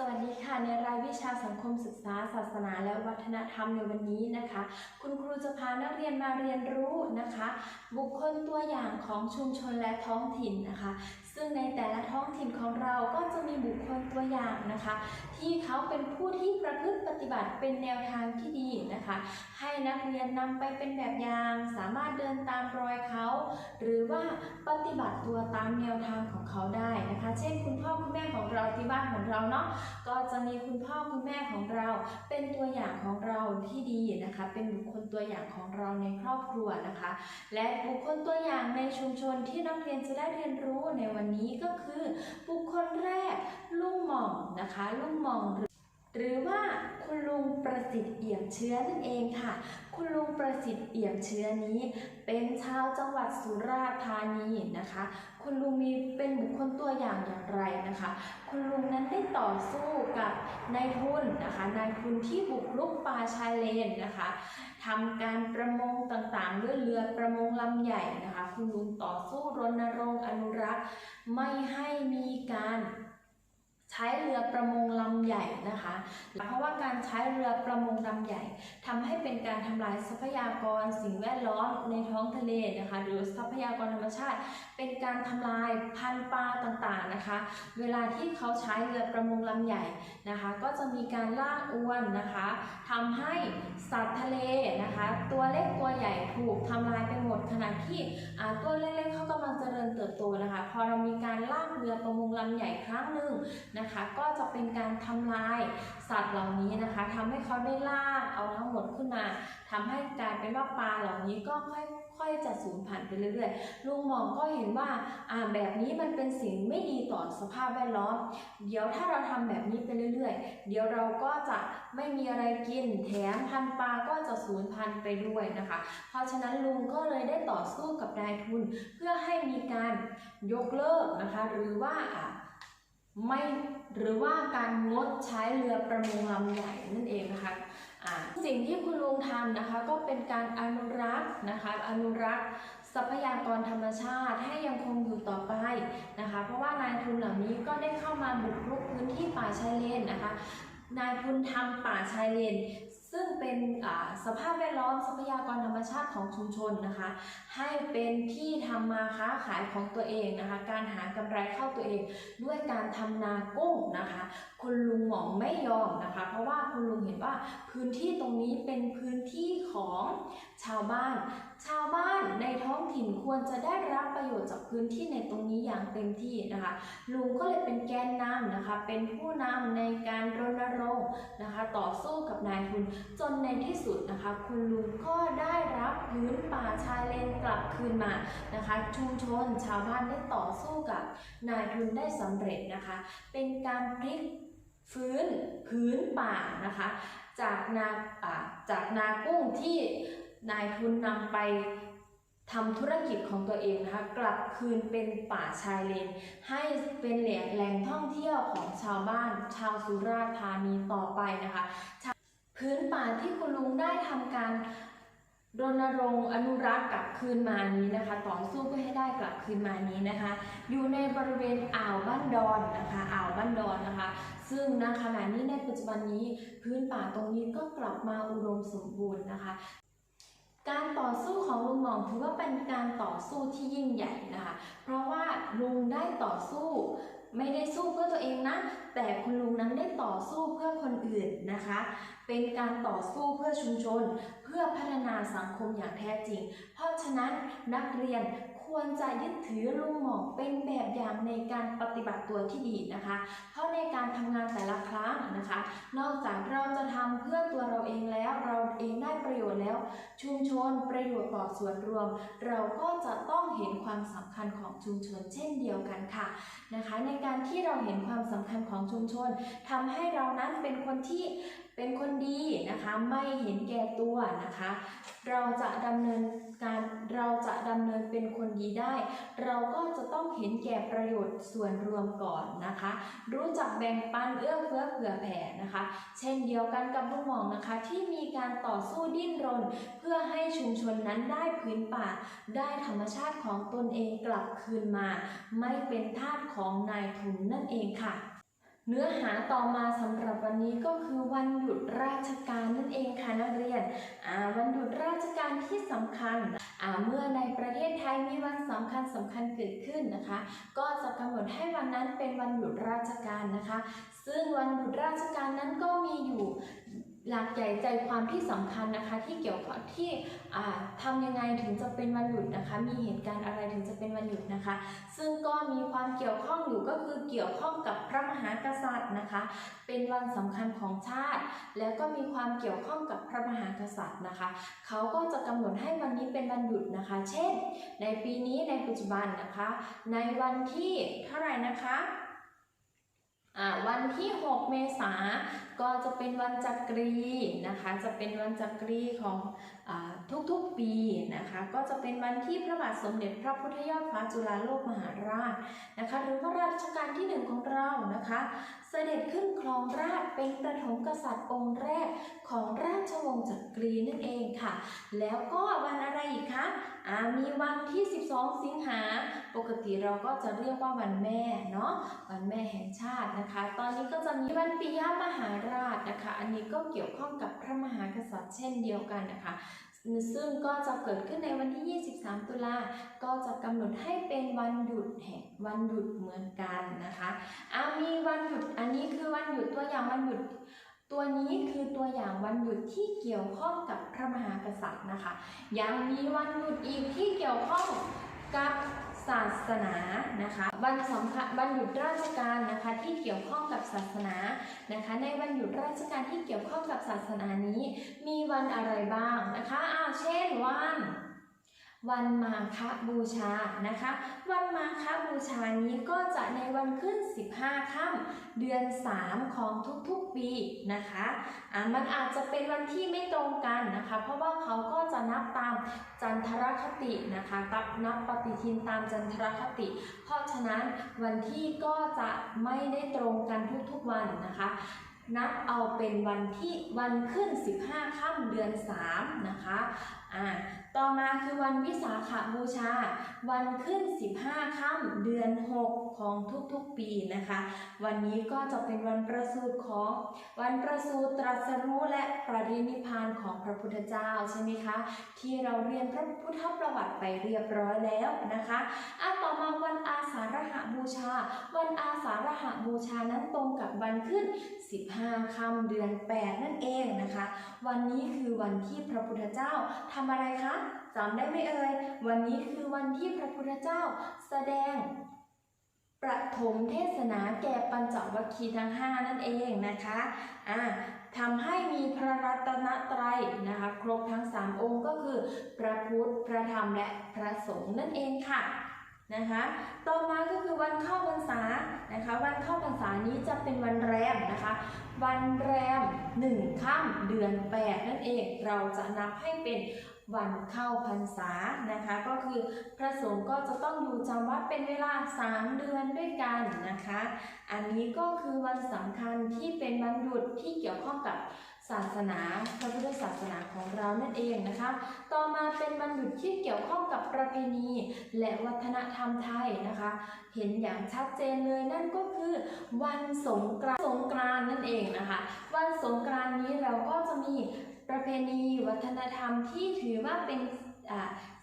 สวัสดีค่ะ ในรายวิชาสังคมศึกษา ศาสนาและวัฒนธรรมในวันนี้นะคะ คุณครูจะพานักเรียนมาเรียนรู้นะคะ บุคคลตัวอย่างของชุมชนและท้องถิ่นนะคะ ซึ่งในแต่ละท้องถิ่นของเราก็จะมีบุคคลตัวอย่างนะคะ ที่เขาเป็นผู้ที่ประพฤติปฏิบัติเป็นแนวทางที่ดีนะคะ ให้นักเรียนนำไปเป็นแบบอย่าง สามารถเดินตามรอยเขา หรือว่าปฏิบัติตัวตามแนวทางของเขาได้นะคะ เช่น คุณพ่อคุณแม่ของเราที่บ้านของเราเนาะก็จะมีคุณพ่อคุณแม่ของเราเป็นตัวอย่างของเราที่ดีนะคะ เป็นบุคคลตัวอย่างของเราในครอบครัวนะคะ และบุคคลตัวอย่างในชุมชนที่นักเรียนจะได้เรียนรู้ในวันนี้ก็คือ บุคคลแรกลุงมองนะคะลุงมอง หรือว่าคุณลุงประสิทธิ์เอี่ยมเชื้อนั่นเองค่ะ คุณลุงประสิทธิ์เอี่ยมเชื้อนี้ เป็นชาวจังหวัดสุราษฎร์ธานีนะคะ คุณลุงมีเป็นบุคคลตัวอย่างอย่างไรนะคะ คุณลุงนั้นได้ต่อสู้กับนายทุนนะคะนายทุนที่บุกรุกป่าชายเลนนะคะทำการประมงต่างๆด้วยเรือประมงลำใหญ่นะคะ คุณลุงต่อสู้รณรงค์อนุรักษ์ ไม่ให้มีการ ใช้เรือประมงลำใหญ่นะคะ เพราะว่าการใช้เรือประมงลำใหญ่ทำให้เป็นการทำลายทรัพยากรสิ่งแวดล้อมในท้องทะเลนะคะ หรือทรัพยากรธรรมชาติ เป็นการทำลายพันธุ์ปลาต่างๆนะคะ เวลาที่เขาใช้เรือประมงลำใหญ่นะคะ ก็จะมีการล่าอวนนะคะทำให้สัตว์ทะเลนะคะ ตัวเล็กตัวใหญ่ถูกทำลายไปหมดขณะที่ตัวเล็กๆเขากำลังเจริญเติบโตนะคะ พอเรามีการลากเรือประมงลำใหญ่ครั้งหนึ่งนะคะ ก็จะเป็นการทำลายสัตว์เหล่านี้นะคะทำให้เขาได้ลากเอาทั้งหมดขึ้นมาทำให้กลายเป็นว่าปลาเหล่านี้ก็ค่อยๆจะสูญพันธุ์ไปเรื่อยๆ ลุงมองก็เห็นว่าอ่าแบบนี้มันเป็นสิ่งไม่ดีต่อสภาพแวดล้อม เดี๋ยวถ้าเราทำแบบนี้ไปเรื่อยๆ เดี๋ยวเราก็จะไม่มีอะไรกิน แถมพันธุ์ปลาก็จะสูญพันธุ์ไปด้วยนะคะ เพราะฉะนั้นลุงก็เลยได้ต่อสู้กับนายทุน เพื่อให้มีการยกเลิกนะคะ หรือว่าอะ ไม่หรือว่าการงดใช้เรือประมงลำใหญ่นั่นเองนะคะสิ่งที่คุณลุงทำนะคะก็เป็นการอนุรักษ์นะคะอนุรักษ์ทรัพยากรธรรมชาติให้ยังคงอยู่ต่อไปนะคะเพราะว่านายทุนเหล่านี้ก็ได้เข้ามาบุกรุกพื้นที่ป่าชายเลนนะคะนายทุนทำป่าชายเลน ซึ่งเป็นสภาพแวดล้อมทรัพยากรธรรมชาติของชุมชนนะคะ ให้เป็นที่ทำมาค้าขายของตัวเองนะคะ การหากำไรเข้าตัวเอง ด้วยการทำนากุ้งนะคะ คุณลุงหมองไม่ยอมนะคะ เพราะว่าคุณลุงเห็นว่าพื้นที่ตรงนี้เป็นพื้นที่ของชาวบ้าน ชาวบ้านในท้องถิ่นควรจะได้รับประโยชน์จากพื้นที่ในตรงนี้อย่างเต็มที่นะคะ ลุงก็เลยเป็นแกนนำนะคะ เป็นผู้นำในการรณรงค์นะคะ ต่อสู้กับนายทุนจนในที่สุดนะคะคุณลุงก็ได้รับพื้นป่าชายเลนกลับคืนมานะคะชุมชนชาวบ้านได้ต่อสู้กับนายทุนได้สำเร็จนะคะ เป็นการพลิกฟื้นพื้นป่านะคะ จากนาอ่าจากนากุ้งที่นายทุนนำไปทำธุรกิจของตัวเองนะคะกลับคืนเป็นป่าชายเลน ให้เป็นแหล่งแหล่งท่องเที่ยวของชาวบ้านชาวสุราษฎร์ธานีต่อไปนะคะ พื้นป่าที่คุณลุงได้ทำการรณรงค์อนุรักษ์กลับคืนมานี้นะคะ ต่อสู้เพื่อให้ได้กลับคืนมานี้นะคะ อยู่ในบริเวณอ่าวบ้านดอนนะคะอ่าวบ้านดอนนะคะ ซึ่งณขณะนี้ในปัจจุบันนี้ พื้นป่าตรงนี้ก็กลับมาอุดมสมบูรณ์นะคะ การต่อสู้ของลุงหม่องถือว่าเป็นการต่อสู้ที่ยิ่งใหญ่นะคะ เพราะว่าลุงได้ต่อสู้ไม่ได้สู้เพื่อตัวเองนะ แต่คุณลุงนั้นได้ต่อสู้เพื่อคนอื่นนะคะ เป็นการต่อสู้เพื่อชุมชน เพื่อพัฒนาสังคมอย่างแท้จริง เพราะฉะนั้นนักเรียน ควรจะยึดถือลุงหมองเป็นแบบอย่างในการปฏิบัติตัวที่ดีนะคะ เพราะในการทำงานแต่ละครั้งนะคะ นอกจากเราจะทำเพื่อตัวเราเองแล้ว เราเองได้ประโยชน์แล้ว ชุมชนประโยชน์ต่อส่วนรวม เราก็จะต้องเห็นความสำคัญของชุมชนเช่นเดียวกันค่ะนะคะ ในการที่เราเห็นความสำคัญของชุมชนทำให้เรานั้นเป็นคนที่เป็นคนดีนะคะ ไม่เห็นแก่ตัวนะคะ เราจะดำเนินการเราจะดำเนินเป็นคนดีได้ เราก็จะต้องเห็นแก่ประโยชน์ส่วนรวมก่อนนะคะ รู้จักแบ่งปันเอื้อเฟื้อเผื่อแผ่นะคะ เช่นเดียวกันกับลุงหมองนะคะ ที่มีการต่อสู้ดิ้นรน เพื่อให้ชุมชนนั้นได้พื้นป่า ได้ธรรมชาติของตนเองกลับคืนมา ไม่เป็นทาสของนายทุนนั่นเองค่ะ เนื้อหาต่อมาสำหรับวันนี้ก็คือวันหยุดราชการนั่นเองค่ะนักเรียนอ่าวันหยุดราชการที่สำคัญอ่าเมื่อในประเทศไทยมีวันสำคัญสำคัญเกิดขึ้นนะคะ ก็จะกำหนดให้วันนั้นเป็นวันหยุดราชการนะคะ ซึ่งวันหยุดราชการนั้นก็มีอยู่ หลักใหญ่ใจความที่สำคัญนะคะ ที่เกี่ยวข้องที่อ่าทำยังไงถึงจะเป็นวันหยุดนะคะ มีเหตุการณ์อะไรถึงจะเป็นวันหยุดนะคะ ซึ่งก็มีความเกี่ยวข้องอยู่ก็คือเกี่ยวข้องกับพระมหากษัตริย์นะคะ เป็นวันสำคัญของชาติ แล้วก็มีความเกี่ยวข้องกับพระมหากษัตริย์นะคะ เขาก็จะกำหนดให้วันนี้เป็นวันหยุดนะคะ เช่น ในปีนี้ในปัจจุบันนะคะ ในวันที่เท่าไหร่นะคะวันที่ 6 เมษา ก็จะเป็นวันจักรีนะคะ จะเป็นวันจักรีของอทุกๆปีนะคะ ก็จะเป็นวันที่พระบาทสมเด็จพระพุทธยอดฟ้าจุฬาโลกมหาราชนะคะ หรือว่ารัชกาลที่หนึ่งของเรานะคะ เสด็จขึ้นครองราชเป็นประถมกษัตริย์องค์แรกของราชวงศ์จักรีนั่นเองค่ะ แล้วก็วันอะไรอีกคะมีวันที่ 12 สิงหา ปกติเราก็จะเรียกว่าวันแม่เนาะ วันแม่แห่งชาตินะคะ ตอนนี้ก็จะมีวันปิยมหาราชนะคะ อันนี้ก็เกี่ยวข้องกับพระมหากษัตริย์เช่นเดียวกันนะคะซึ่งก็จะเกิดขึ้นในวันที่ 23 ตุลา ก็จะกำหนดให้เป็นวันหยุดแห่งวันหยุดเหมือนกันนะคะอามีวันหยุด อันนี้คือวันหยุดตัวอย่างวันหยุด ตัวนี้คือตัวอย่างวันหยุดที่เกี่ยวข้องกับพระมหากษัตริย์นะคะ ยังมีวันหยุดอีกที่เกี่ยวข้อง กับศาสนานะคะวันสำคัญวันหยุดราชการนะคะที่เกี่ยวข้องกับศาสนานะคะ ในวันหยุดราชการที่เกี่ยวข้องกับศาสนานี้ มีวันอะไรบ้างนะคะอ้าวเช่นวัน วันมาฆบูชานะคะ วันมาฆบูชานี้ก็จะในวันขึ้น 15ค่ำเดือน 3 ของทุกๆปีนะคะอ่ามันอาจจะเป็นวันที่ไม่ตรงกันนะคะ เพราะว่าเขาก็จะนับตามจันทรคตินะคะกับนับปฏิทินตามจันทรคติ เพราะฉะนั้นวันที่ก็จะไม่ได้ตรงกันทุกๆวันนะคะ นับเอาเป็นวันที่วันขึ้น 15ค่ำเดือน 3 นะคะอ่าต่อมาคือวันวิสาขบูชา วันขึ้น 15ค่ำเดือน 6 ของทุกๆปีนะคะ วันนี้ก็จะเป็นวันประสูติของวันประสูติตรัสรู้และปรินิพานของพระพุทธเจ้าใช่ไหมคะ ที่เราเรียนพระพุทธประวัติไปเรียบร้อยแล้วนะคะอะ มาวันอาสาฬหบูชา วันอาสาฬหบูชานั้นตรงกับวันขึ้น 15ค่ำเดือน 8 นั่นเองนะคะ วันนี้คือวันที่พระพุทธเจ้าทำอะไรคะจำได้ไหมเอ่ย วันนี้คือวันที่พระพุทธเจ้าแสดงประถมเทศนาแก่ปัญจวัคคีย์ทั้ง 5 นั่นเองนะคะอ่าทำให้มีพระรัตนตรัยนะคะ ครบทั้ง 3 องค์ก็คือ พระพุทธ พระธรรมและพระสงฆ์นั่นเองค่ะ นะคะ ต่อมาก็คือวันเข้าพรรษานะคะ วันเข้าพรรษานี้จะเป็นวันแรมนะคะ วันแรมหนึ่งค่ำเดือน8นั่นเองเราจะนับให้เป็นวันเข้าพรรษานะคะ ก็คือพระสงฆ์ก็จะต้องอยู่จำวัดเป็นเวลา 3 เดือนด้วยกันนะคะ อันนี้ก็คือวันสำคัญที่เป็นวันหยุดที่เกี่ยวข้องกับ ศาสนาพระพุทธศาสนาของเรานั่นเองนะคะ ต่อมาเป็นวันหยุดที่เกี่ยวข้องกับประเพณี และวัฒนธรรมไทยนะคะ เห็นอย่างชัดเจนเลยนั่นก็คือวันสงกรานต์สงกรานต์นั่นเองนะคะ วันสงกรานต์นี้เราก็จะมีประเพณีวัฒนธรรมที่ถือว่าเป็น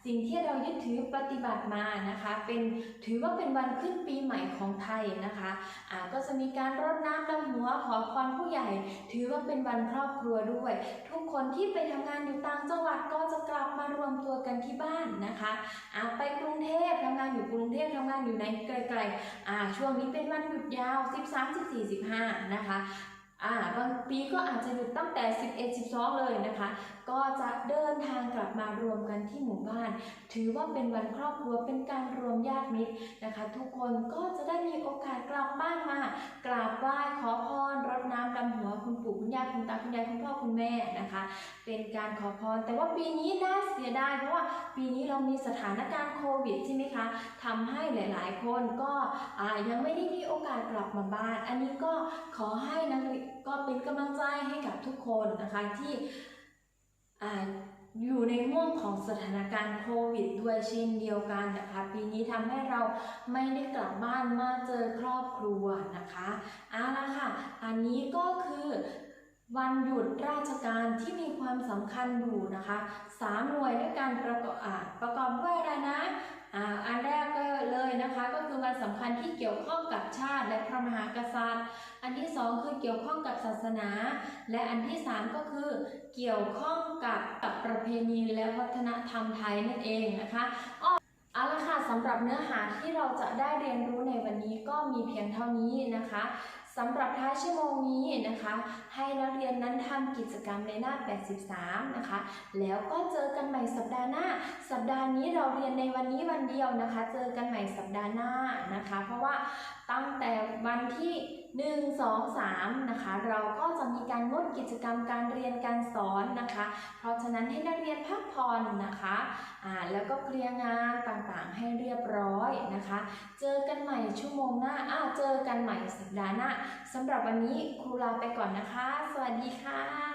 สิ่งที่เรายึดถือปฏิบัติมานะคะเป็นถือว่าเป็นวันขึ้นปีใหม่ของไทยนะคะอ่าก็จะมีการรดน้ำดำหัวขอพรผู้ใหญ่ ถือว่าเป็นวันครอบครัวด้วย ทุกคนที่ไปทำงานอยู่ต่างจังหวัดก็จะกลับมารวมตัวกันที่บ้านนะคะอ่าไปกรุงเทพทำงานอยู่กรุงเทพทำงานอยู่ในไกลๆอ่าช่วงนี้เป็นวันหยุดยาว 13 14 15 นะคะอ่าบางปีก็อาจจะหยุดตั้งแต่ 11 12 เลยนะคะ ก็จะเดินทางกลับมารวมกันที่หมู่บ้าน ถือว่าเป็นวันครอบครัวเป็นการรวมญาติมิตรนะคะ ทุกคนก็จะได้มีโอกาสกลับบ้านมากราบไหว้ขอพรรดน้ำดำหัวคุณปู่คุณย่าคุณตาคุณยายคุณพ่อคุณแม่นะคะ เป็นการขอพรแต่ว่าปีนี้น่าเสียดายเพราะว่าปีนี้เรามีสถานการณ์โควิดใช่ไหมคะทำให้หลาย ๆ คนก็ยังไม่ได้มีโอกาสกลับมาบ้าน อันนี้ก็ขอให้นักเรียนก็เป็นกำลังใจให้กับทุกคนนะคะที่ อ่าอยู่ในห่วงของสถานการณ์โควิดด้วยเช่นเดียวกันนะคะปีนี้ทำให้เราไม่ได้กลับบ้านมาเจอครอบครัวนะคะเอาละค่ะ อันนี้ก็คือวันหยุดราชการที่มีความสำคัญอยู่นะคะสามหน่วยด้วยการประกอบอ่าประกอบด้วยอะไรนะ อันแรกก็เลยนะคะก็คือวันสำคัญที่เกี่ยวข้องกับชาติและพระมหากษัตริย์ อันที่สองคือเกี่ยวข้องกับศาสนา และอันที่สามก็คือเกี่ยวข้องกับกับประเพณีและวัฒนธรรมไทยนั่นเองนะคะอ้อเอาละค่ะสำหรับเนื้อหาที่เราจะได้เรียนรู้ในวันนี้ก็มีเพียงเท่านี้นะคะ สำหรับท้ายชั่วโมงนี้นะคะ ให้นักเรียนนั้นทำกิจกรรมในหน้า 83 นะคะ แล้วก็เจอกันใหม่สัปดาห์หน้า สัปดาห์นี้เราเรียนในวันนี้วันเดียวนะคะ เจอกันใหม่สัปดาห์หน้านะคะ เพราะว่าตั้งแต่วันที่ 1 2 3 นะคะ เราก็จะมีการงดกิจกรรมการเรียนการสอนนะคะ เพราะฉะนั้นให้นักเรียนพักผ่อนนะคะอ่าแล้วก็เคลียร์งานต่างๆ ให้เรียบร้อยนะคะ เจอกันใหม่ชั่วโมงหน้าอ้าเจอกันใหม่สัปดาห์หน้าสำหรับวันนี้ครูลาไปก่อนนะคะ สวัสดีค่ะ